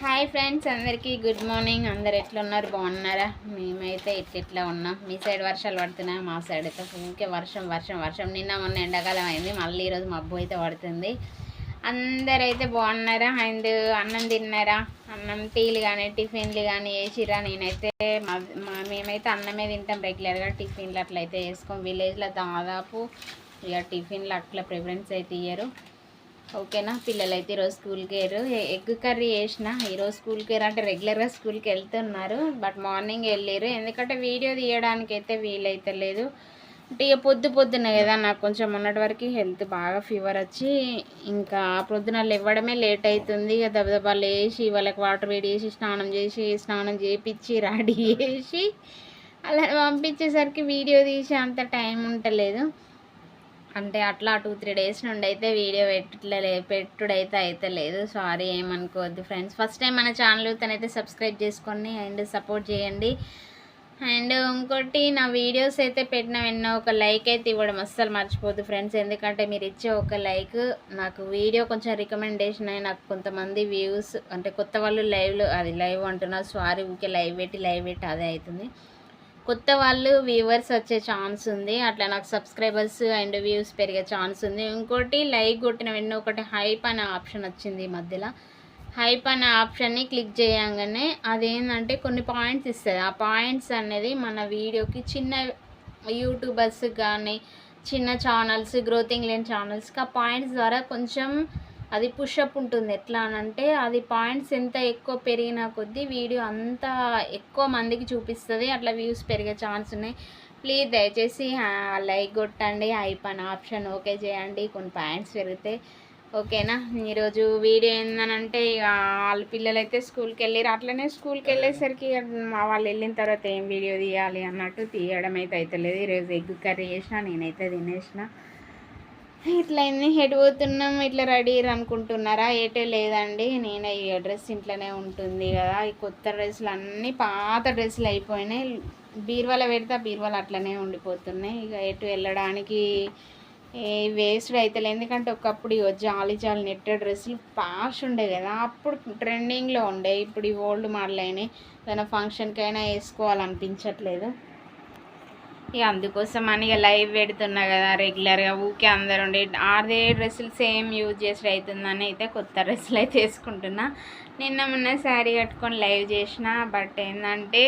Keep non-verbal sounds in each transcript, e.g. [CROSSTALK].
Hi friends అందరికీ good morning. అందరు ఎట్లున్నారు? బాగున్నారా? మేమైతే ఇట్లా ఇట్లా ఉన్నాం. మీ సైడ్ వర్షాలు పడుతున్నాయి మా సైడ్ అయితే ఊరికే వర్షం వర్షం వర్షం. నిన్న మొన్న ఎండాకాలం అయింది. మళ్ళీ ఈరోజు మబ్బు అయితే పడుతుంది. అందరైతే బాగున్నారా? అండ్ అన్నం తిన్నారా? అన్నం టీలు కానీ టిఫిన్లు కానీ వేసిరా నేనైతే మా మేమైతే అన్నమే తింటాం రెగ్యులర్గా. టిఫిన్లు అట్లయితే వేసుకోం. విలేజ్లో దాదాపు ఇక టిఫిన్లు అట్లా ప్రిఫరెన్స్ అయితే ఇయ్యరు. ఓకేనా? పిల్లలు అయితే ఈరోజు స్కూల్కి వేరు ఎగ్ కర్రీ వేసిన ఈరోజు స్కూల్కి వేరు అంటే రెగ్యులర్గా స్కూల్కి వెళ్తున్నారు. బట్ మార్నింగ్ వెళ్ళారు. ఎందుకంటే వీడియో తీయడానికి అయితే వీలైతే లేదు. అంటే ఇక పొద్దు పొద్దున కదా. నాకు కొంచెం మొన్నటి వరకు హెల్త్ బాగా ఫీవర్ వచ్చి ఇంకా పొద్దున ఇవ్వడమే లేట్ అవుతుంది. ఇక దెబ్బ లేచి వాళ్ళకి వాటర్ వేడి చేసి స్నానం చేసి స్నానం చేపించి రెడీ చేసి అలా పంపించేసరికి వీడియో తీసే అంత టైం ఉంటలేదు. అంటే అట్లా టూ త్రీ డేస్ నుండి అయితే వీడియో పెట్టలే పెట్టుడైతే అయితే లేదు. సారీ ఏమనుకోవద్దు ఫ్రెండ్స్ ఫస్ట్ టైం మన ఛానల్ తనైతే సబ్స్క్రైబ్ చేసుకోండి అండ్ సపోర్ట్ చేయండి. అండ్ ఇంకోటి నా వీడియోస్ అయితే పెట్టిన వెన్న ఒక లైక్ అయితే ఇవ్వడం అస్సలు మర్చిపోద్దు ఫ్రెండ్స్ ఎందుకంటే మీరు ఇచ్చే ఒక లైక్ నాకు వీడియో కొంచెం రికమెండేషన్ అయ్యి నాకు కొంతమంది వ్యూస్ అంటే కొత్త వాళ్ళు లైవ్లో అది లైవ్ అంటున్నారు. సారీ ఊకే లైవ్ పెట్టి లైవ్ పెట్టి అదే అవుతుంది. కొత్త వాళ్ళు వ్యూవర్స్ వచ్చే ఛాన్స్ ఉంది. అట్లా నాకు సబ్స్క్రైబర్స్ అండ్ వ్యూస్ పెరిగే ఛాన్స్ ఉంది. ఇంకోటి లైక్ కొట్టిన వెంటనే ఒకటి హైప్ అనే ఆప్షన్ వచ్చింది ఈ మధ్యలో. హైప్ అనే ఆప్షన్ని క్లిక్ చేయగానే అదేంటంటే కొన్ని పాయింట్స్ ఇస్తుంది. ఆ పాయింట్స్ అనేది మన వీడియోకి చిన్న యూట్యూబర్స్ కానీ చిన్న ఛానల్స్ గ్రోతింగ్ లేని ఛానల్స్కి ఆ పాయింట్స్ ద్వారా కొంచెం అది పుషప్ ఉంటుంది. ఎట్లా అని అంటే అది పాయింట్స్ ఎంత ఎక్కువ పెరిగిన కొద్దీ వీడియో అంత ఎక్కువ మందికి చూపిస్తుంది. అట్లా వ్యూస్ పెరిగే ఛాన్స్ ఉన్నాయి. ప్లీజ్ దయచేసి లైక్ కొట్టండి. ఐపన్ ఆప్షన్ ఓకే చేయండి. కొన్ని పాయింట్స్ పెరిగితే ఓకేనా? ఈరోజు వీడియో ఏందనంటే ఇక వాళ్ళ పిల్లలు అయితే స్కూల్కి వెళ్ళారు అట్లనే స్కూల్కి వెళ్ళేసరికి వాళ్ళు వెళ్ళిన తర్వాత ఏం వీడియో తీయాలి అన్నట్టు తీయడం అయితే అవుతలేదు ఈరోజు ఎగ్ కర్రీ చేసిన నేనైతే తినేసిన. ఇట్లా అయింది హెడ్ పోతున్నాం ఇట్లా రెడీ అనుకుంటున్నారా? ఏటే లేదండి నేను ఈ డ్రెస్ ఇంట్లోనే ఉంటుంది కదా. ఈ కొత్త డ్రెస్సులు అన్నీ పాత డ్రెస్సులు అయిపోయినాయి. బీరువాలో పెడితే బీరువాలు అట్లనే ఉండిపోతున్నాయి. ఇక ఎటు వెళ్ళడానికి ఏ వేస్ట్ అవుతలే ఎందుకంటే ఒకప్పుడు ఇక జాలి జాలి నెట్టే డ్రెస్సులు పాష్ ఉండే కదా. అప్పుడు ట్రెండింగ్లో ఉండే. ఇప్పుడు ఈ ఓల్డ్ మోడల్ అయినాయి. ఏదైనా ఫంక్షన్కైనా వేసుకోవాలనిపించట్లేదు. ఇక అందుకోసం అని ఇక లైవ్ పెడుతున్నా కదా రెగ్యులర్గా. ఊకే అందరు ఉండి ఆదే డ్రెస్సులు సేమ్ యూజ్ చేసి అవుతుందని అయితే కొత్త డ్రెస్సులు అయితే వేసుకుంటున్నా. నిన్న మొన్న శారీ కట్టుకొని లైవ్ చేసిన బట్ ఏంటంటే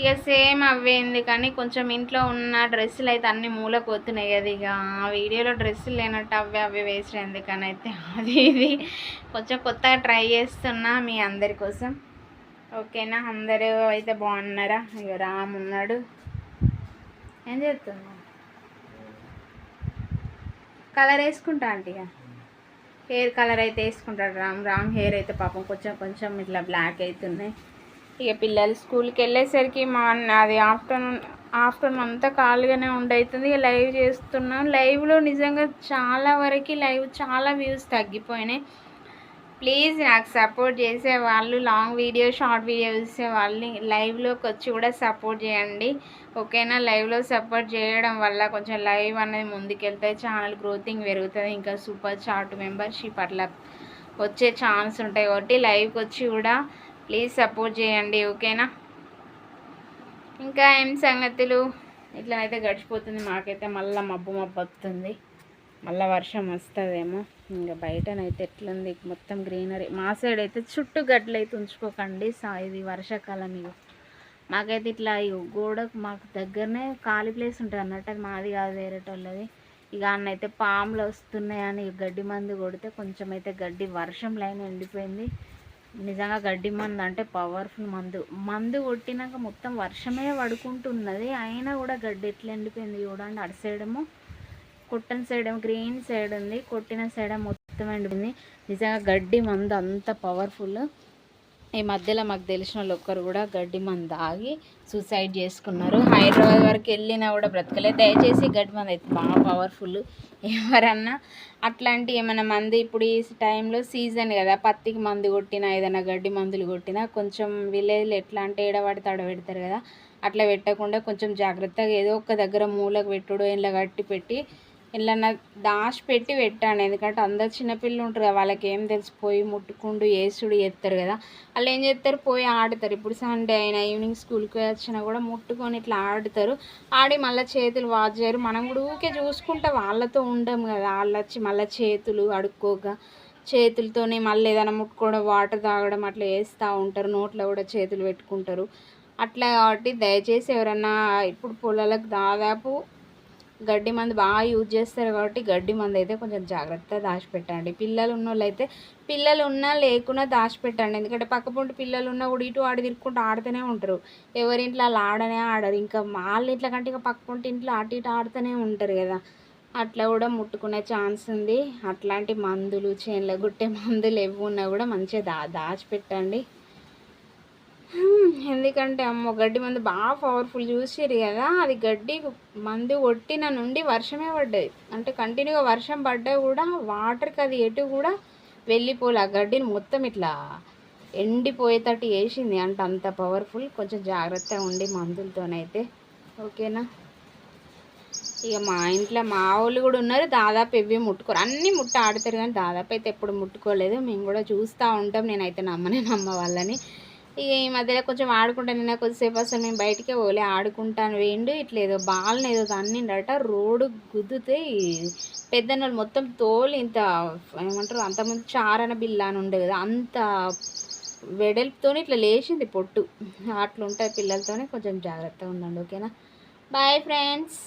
ఇక సేమ్ అవ్వేంది కానీ కొంచెం ఇంట్లో ఉన్న డ్రెస్సులు అయితే అన్ని మూలకు పోతున్నాయి కదా ఇక. ఆ వీడియోలో డ్రెస్సులు లేనట్టు అవే అవే వేసిన ఎందుకని అయితే. [LAUGHS] అది ఇది. కొంచెం కొత్తగా ట్రై చేస్తున్నా మీ అందరి కోసం. ఓకేనా? అందరూ అయితే బాగున్నారా? ఇక రామ్ ఉన్నాడు ఏం చేస్తుంది కలర్ వేసుకుంటా అంటే ఇక హెయిర్ కలర్ అయితే వేసుకుంటాడు రామ్. రామ్ హెయిర్ అయితే పాపం కొంచెం కొంచెం ఇట్లా బ్లాక్ అవుతున్నాయి ఇక పిల్లలు స్కూల్కి వెళ్ళేసరికి మా అది ఆఫ్టర్నూన్ ఆఫ్టర్నూన్ అంతా ఖాళీగానే ఉండవుతుంది ఇక లైవ్ చేస్తున్నాం. లైవ్లో నిజంగా చాలా వరకు లైవ్ చాలా వ్యూస్ తగ్గిపోయినాయి. ప్లీజ్ నాకు సపోర్ట్ చేసే వాళ్ళు లాంగ్ వీడియో షార్ట్ వీడియో చూసే వాళ్ళని లైవ్లోకి వచ్చి కూడా సపోర్ట్ చేయండి. ఓకేనా? లైవ్లో సపోర్ట్ చేయడం వల్ల కొంచెం లైవ్ అనేది ముందుకెళ్తే ఛానల్ గ్రోతింగ్ పెరుగుతుంది. ఇంకా సూపర్ చాట్ మెంబర్షిప్ అట్లా వచ్చే ఛాన్స్ ఉంటాయి కాబట్టి లైవ్కి వచ్చి కూడా ప్లీజ్ సపోర్ట్ చేయండి. ఓకేనా? ఇంకా ఏం సంగతులు? ఇట్లనైతే గడిచిపోతుంది. మాకైతే మళ్ళీ మబ్బు మబ్బు వస్తుంది. మళ్ళీ వర్షం వస్తుందేమో. ఇంకా బయటనైతే ఎట్లుంది? మొత్తం గ్రీనరీ. మా సైడ్ అయితే చుట్టూ గడ్డలు అయితే ఉంచుకోకండి సా ఇది వర్షాకాలం ఇక మాకైతే ఇట్లా ఇగో గోడకు మాకు దగ్గరనే ఖాళీ ప్లేస్ ఉంటుంది అన్నట్టు అది మాది కాదు వేరేటోళ్ళది. ఇక అన్నైతే పాములు వస్తున్నాయని గడ్డి మందు కొడితే కొంచెం అయితే గడ్డి వర్షం లైన్ ఎండిపోయింది. నిజంగా గడ్డి మందు అంటే పవర్ఫుల్ మందు. మందు కొట్టినాక మొత్తం వర్షమే పడుకుంటున్నది. అయినా కూడా గడ్డి ఎట్లా ఎండిపోయింది చూడండి అటు కొట్టిన సైడ్ గ్రీన్ సైడ్ ఉంది కొట్టిన సైడ్ మొత్తం ఎండిపోయింది నిజంగా గడ్డి మందు అంత పవర్ఫుల్ ఈ మధ్యలో మాకు తెలిసిన వాళ్ళు ఒక్కరు కూడా గడ్డి మందు తాగి సూసైడ్ చేసుకున్నారు. హైదరాబాద్ వరకు వెళ్ళినా కూడా బ్రతకలేదు దయచేసి గడ్డి మందు అయితే బాగా పవర్ఫుల్ ఎవరన్నా అట్లాంటి ఏమైనా మంది ఇప్పుడు ఈ టైంలో సీజన్ కదా పత్తికి మందు కొట్టినా ఏదైనా గడ్డి మందులు కొట్టినా కొంచెం విలేజ్లో ఎట్లా అంటే ఏడబడితే ఆడ పెడతారు కదా అట్లా పెట్టకుండా కొంచెం జాగ్రత్తగా ఏదో ఒక దగ్గర మూలకు పెట్టుడు ఇంట్లో కట్టి పెట్టి ఇలా దాచి పెట్టి పెట్టాను ఎందుకంటే అందరు చిన్నపిల్లలు ఉంటారు కదా వాళ్ళకి ఏం తెలిసిపోయి ముట్టుకుండు ఏసుడు చేస్తారు కదా. వాళ్ళు ఏం చేస్తారు పోయి ఆడతారు. ఇప్పుడు సండే అయినా ఈవినింగ్ స్కూల్కి వచ్చినా కూడా ముట్టుకొని ఇట్లా ఆడతారు. ఆడి మళ్ళీ చేతులు వాష్ చేయరు. మనం కూడా ఊరికే చూసుకుంటే వాళ్ళతో ఉండం కదా. వాళ్ళు వచ్చి మళ్ళీ చేతులు అడుక్కోక చేతులతోనే మళ్ళీ ఏదైనా ముట్టుకోవడం వాటర్ తాగడం అట్లా వేస్తూ ఉంటారు. నోట్లో కూడా చేతులు పెట్టుకుంటారు. అట్లా కాబట్టి దయచేసి ఎవరన్నా ఇప్పుడు పొలాలకు దాదాపు గడ్డి మందు బాగా యూజ్ చేస్తారు కాబట్టి గడ్డి మందు అయితే కొంచెం జాగ్రత్తగా దాచిపెట్టండి. పిల్లలు ఉన్న వాళ్ళు అయితే పిల్లలు ఉన్నా లేకున్నా దాచిపెట్టండి. ఎందుకంటే పక్క పొంటి పిల్లలు ఉన్నా కూడా ఇటు ఆడి తిరుక్కుంటూ ఆడుతూనే ఉంటారు. ఎవరింట్లో అలా ఆడనే ఆడరు. ఇంకా వాళ్ళ ఇంట్లో కంటే ఇంకా పక్క పొంటి ఇంట్లో అటు ఇటు ఆడుతూనే ఉంటారు కదా. అట్లా కూడా ముట్టుకునే ఛాన్స్ ఉంది. అట్లాంటి మందులు చేనులో గుట్టే మందులు ఎవ్వున్నా ఉన్నా కూడా మంచిగా దా దాచిపెట్టండి. ఎందుకంటే అమ్మో గడ్డి మందు బాగా పవర్ఫుల్ చూసిరు కదా. అది గడ్డి మందు కొట్టిన నుండి వర్షమే పడ్డది. అంటే కంటిన్యూగా వర్షం పడ్డా కూడా వాటర్కి అది ఎటు కూడా వెళ్ళిపోలే. ఆ గడ్డిని మొత్తం ఇట్లా ఎండిపోయేటట్టు వేసింది అంటే అంత పవర్ఫుల్ కొంచెం జాగ్రత్తగా ఉండి మందులతోనైతే. ఓకేనా? ఇక మా ఇంట్లో మా వాళ్ళు కూడా ఉన్నారు. దాదాపు ఇవి ముట్టుకోరు. అన్నీ ముట్ట ఆడతారు కానీ దాదాపు అయితే ఎప్పుడు ముట్టుకోలేదు. మేము కూడా చూస్తూ ఉంటాం. నేనైతే నమ్మనే నమ్మ వాళ్ళని. ఇక ఈ మధ్యలో కొంచెం ఆడుకుంటా నిన్న కొద్దిసేపు అసలు మేము బయటికే పోలే. ఆడుకుంటాను. వేయండు ఇట్లా ఏదో బాల్ని ఏదో తన్నిండట. రోడ్డు గుద్దుతే పెద్దన్నోళ్ళు మొత్తం తోలు ఇంత ఏమంటారు అంతకుముందు చారణ బిల్ల అని ఉండే కదా అంత వెడల్పుతోని ఇట్లా లేచింది పొట్టు. అట్లుంటాయి పిల్లలతోనే కొంచెం జాగ్రత్తగా ఉండండి ఓకేనా? Bye friends.